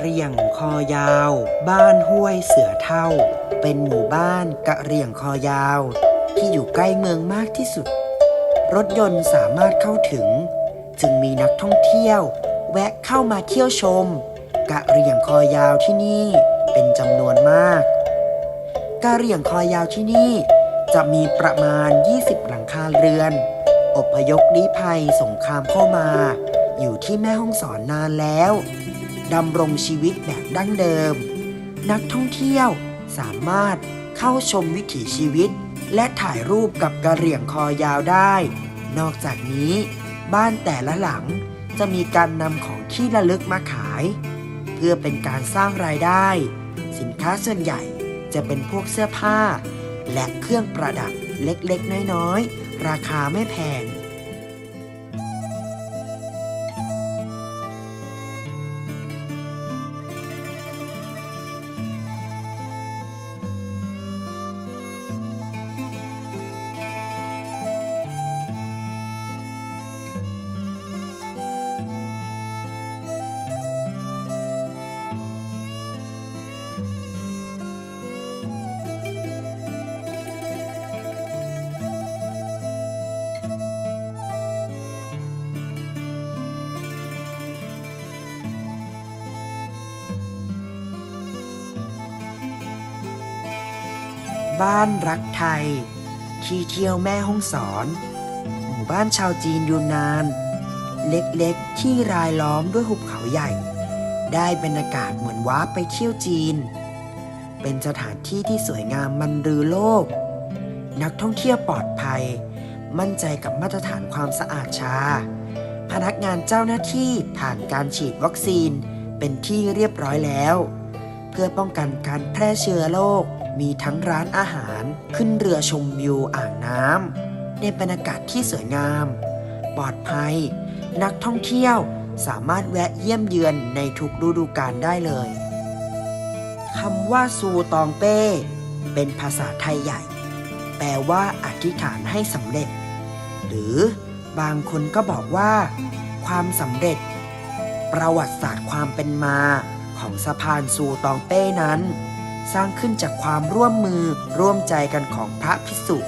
เรียงคอยาว บ้านห้วยเสือเท่า เป็นหมู่บ้านกะเรียงคอยาว ที่อยู่ใกล้เมืองมากที่สุด รถยนต์สามารถเข้าถึง จึงมีนักท่องเที่ยว แวะเข้ามาเที่ยวชม กะเรียงคอยาวที่นี่เป็นจำนวนมาก กะเรียงคอยาวที่นี่จะมีประมาณ 20 หลังคาเรือน อพยพลี้ภัยสงครามเข้ามา อยู่ที่แม่ห้องสอนนานแล้ว ดำรงชีวิตแบบดั้งเดิม นักท่องเที่ยวสามารถเข้าชมวิถีชีวิต และถ่ายรูปกับกระเหรี่ยงคอยาวได้ นอกจากนี้บ้านแต่ละหลังจะมีการนำของที่ระลึกมาขาย เพื่อเป็นการสร้างรายได้ สินค้าส่วนใหญ่จะเป็นพวกเสื้อผ้า และเครื่องประดับเล็กๆ น้อยๆ ราคาไม่แพง บ้านรักไทย ที่เที่ยวแม่ห้องสอน หมู่บ้านชาวจีนยูนนาน เล็กๆ ที่รายล้อมด้วยหุบเขาใหญ่ ได้บรรยากาศเหมือนว้าไปเที่ยวจีน เป็นสถานที่ที่สวยงามมันรือโลก นักท่องเที่ยวปลอดภัย มั่นใจกับมาตรฐานความสะอาดชา พนักงานเจ้าหน้าที่ผ่านการฉีดวัคซีนเป็นที่เรียบร้อยแล้ว เพื่อป้องกันการแพร่เชื้อโรค มีทั้งร้านอาหารขึ้นเรือชมวิวอ่างน้ำในบรรยากาศที่สวยงาม ปลอดภัย นักท่องเที่ยวสามารถแวะเยี่ยมเยือนในทุกฤดูกาลได้เลยคำว่าซูตองเป้ เป็นภาษาไทยใหญ่ แปลว่าอธิษฐานให้สำเร็จ หรือบางคนก็บอกว่า ความสำเร็จ ประวัติศาสตร์ความเป็นมาของสะพานซูตองเป้นั้น สร้างขึ้นจากความร่วมมือร่วมใจกันของพระภิกษุ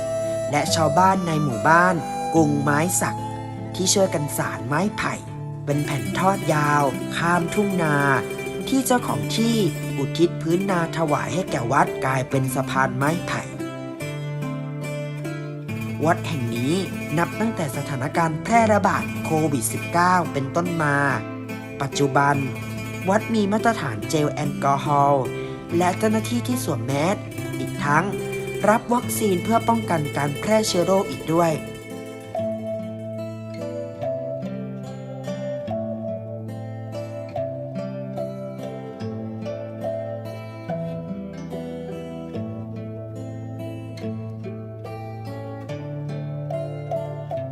และชาวบ้านในหมู่บ้านกุงไม้สัก ที่ช่วยกันสารไม้ไผ่ เป็นแผ่นทอดยาว ข้ามทุ่งนา ที่เจ้าของที่อุทิศพื้นนาถวายให้แก่วัดกลายเป็นสะพานไม้ไผ่วัดแห่งนี้นับตั้งแต่สถานการณ์แพร่ระบาดโควิด -19 เป็นต้นมา ปัจจุบัน วัดมีมาตรฐานเจลแอลกอฮอล์ และเจ้าหน้าที่ที่สวมแมสอีกทั้ง รับวัคซีนเพื่อป้องกันการแพร่เชื้อโรคอีกด้วย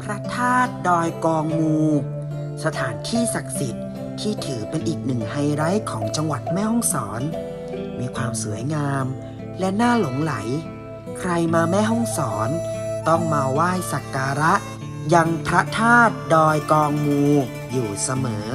พระธาตุดอยกองมู สถานที่ศักดิ์สิทธิ์ที่ถือเป็นอีกหนึ่งไฮไลท์ของจังหวัดแม่ฮ่องสอน มีความสวยงามและน่าหลงไหล ใครมาแม่ห้องสอน ต้องมาไหว้สักการะ ยังพระธาตุดอยกองมูอยู่เสมอ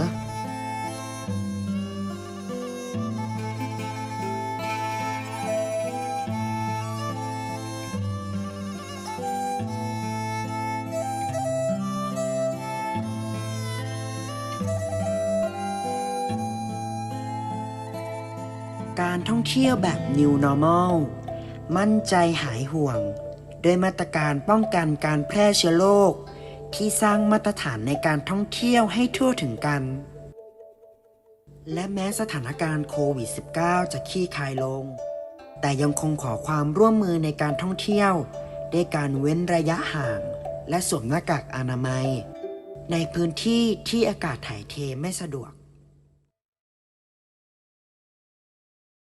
การท่องเที่ยวแบบ New Normal มั่นใจหายห่วง โดยมาตรการป้องกันการแพร่เชื้อโรคที่สร้างมาตรฐานในการท่องเที่ยวให้ทั่วถึงกัน และแม้สถานการณ์โควิด -19 จะคลี่คลายลง แต่ยังคงขอความร่วมมือในการท่องเที่ยว ด้วยการเว้นระยะห่าง และสวมหน้ากากอนามัย ในพื้นที่ที่อากาศถ่ายเทไม่สะดวก